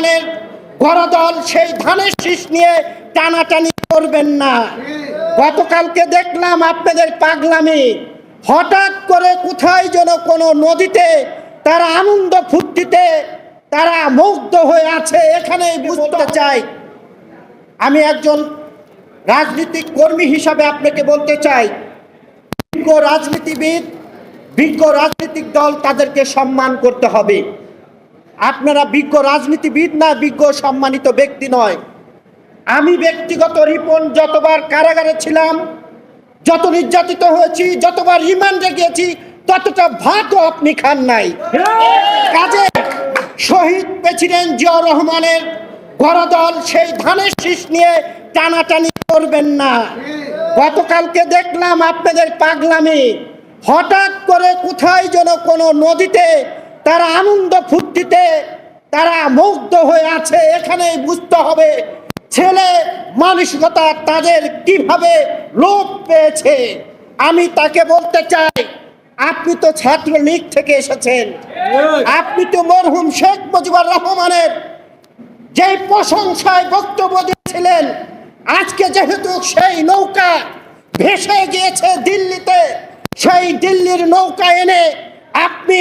রহমানের গরদল সেই ধানের শীষ নিয়ে টানাটানি করবেন না। গতকালকে দেখলাম আপনাদের পাগলামি। হঠাৎ করে কোথায় যেন কোনো নদীতে তারা আনন্দ ফুর্তিতে তারা মুগ্ধ হয়ে আছে, এখানেই বুঝতে চাই। আমি একজন রাজনীতিক কর্মী হিসাবে আপনাকে বলতে চাই, বিজ্ঞ রাজনীতিবিদ, বিজ্ঞ রাজনৈতিক দল তাদেরকে সম্মান করতে হবে। আপনারা বিজ্ঞ রাজনীতিবিদ না বিজ্ঞ সম্মানিত ব্যক্তি নয়। আমি ব্যক্তিগত রিপন যতবার কারাগারে ছিলাম, যত নির্যাতিত হয়েছি, যতবার রিমান্ডে গিয়েছি, ততটা ভাতও আপনি খান নাই। কাজে শহীদ প্রেসিডেন্ট জিয়াউর রহমানের গরদল সেই ধানের শীষ নিয়ে টানাটানি করবেন না। গতকালকে দেখলাম আপনাদের পাগলামি। হঠাৎ করে কোথায় যেন কোনো নদীতে তারা আনন্দ ফুর্তিতে তারা মুগ্ধ হয়ে আছে এখানেই বুঝতে হবে ছেলে মানসিকতা তাদের কীভাবে লোপ পেয়েছে। আমি তাকে বলতে চাই আপনি তো ছাত্রলীগ থেকে এসেছেন। আপনি তো মরহুম শেখ মুজিবুর রহমানের যে প্রশংসায় বক্তব্য দিয়েছিলেন আজকে যেহেতু সেই নৌকা ভেসে গিয়েছে দিল্লিতে সেই দিল্লির নৌকা এনে আপনি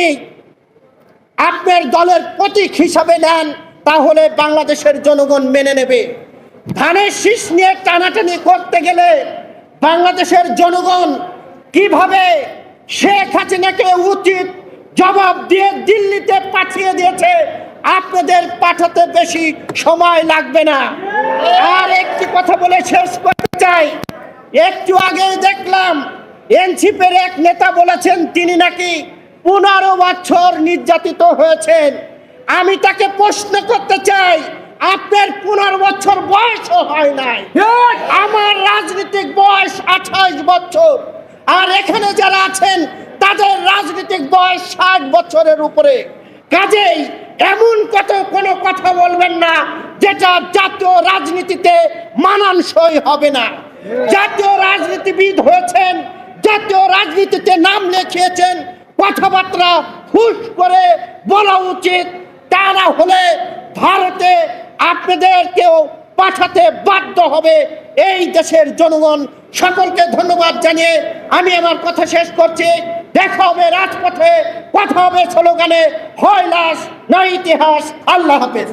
আপনার দলের প্রতীক হিসাবে নেন, তাহলে বাংলাদেশের জনগণ মেনে নেবে। ধানের শীষ নিয়ে টানাটানি করতে গেলে বাংলাদেশের জনগণ কীভাবে শেখ হাসিনাকে উচিত জবাব দিয়ে দিল্লিতে পাঠিয়ে দিয়েছে, আপনাদের পাঠাতে বেশি সময় লাগবে না। আর একটি কথা বলে শেষ করতে চাই। একটু আগে দেখলাম, এনসিপের এক নেতা বলেছেন, তিনি নাকি পনেরো বছর নির্যাতিত হয়েছেন। আমি তাকে প্রশ্ন করতে চাই আপনার পনেরো বছর বয়সও হয় নাই। আমার রাজনৈতিক বয়স আঠাশ বছর। আর এখানে যারা আছেন তাদের রাজনৈতিক বয়স ষাট বছরের উপরে। কাজেই এমন কত কোনো কথা বলবেন না যেটা জাতীয় রাজনীতিতে মানানসই হবে না। জাতীয় রাজনীতিবিদ হয়েছেন জাতীয় রাজনীতিতে নাম লিখিয়েছেন কথাবার্তা হুশ করে বলা উচিত। তা না হলে ভারতে আপনাদেরকেও পাঠাতে বাধ্য হবে। এই দেশের জনগণ, সকলকে ধন্যবাদ জানিয়ে আমি আমার কথা শেষ করছি। দেখা হবে রাজপথে, কথা হবে স্লোগানে। হয় লাশ নয় ইতিহাস। আল্লাহ হাফেজ।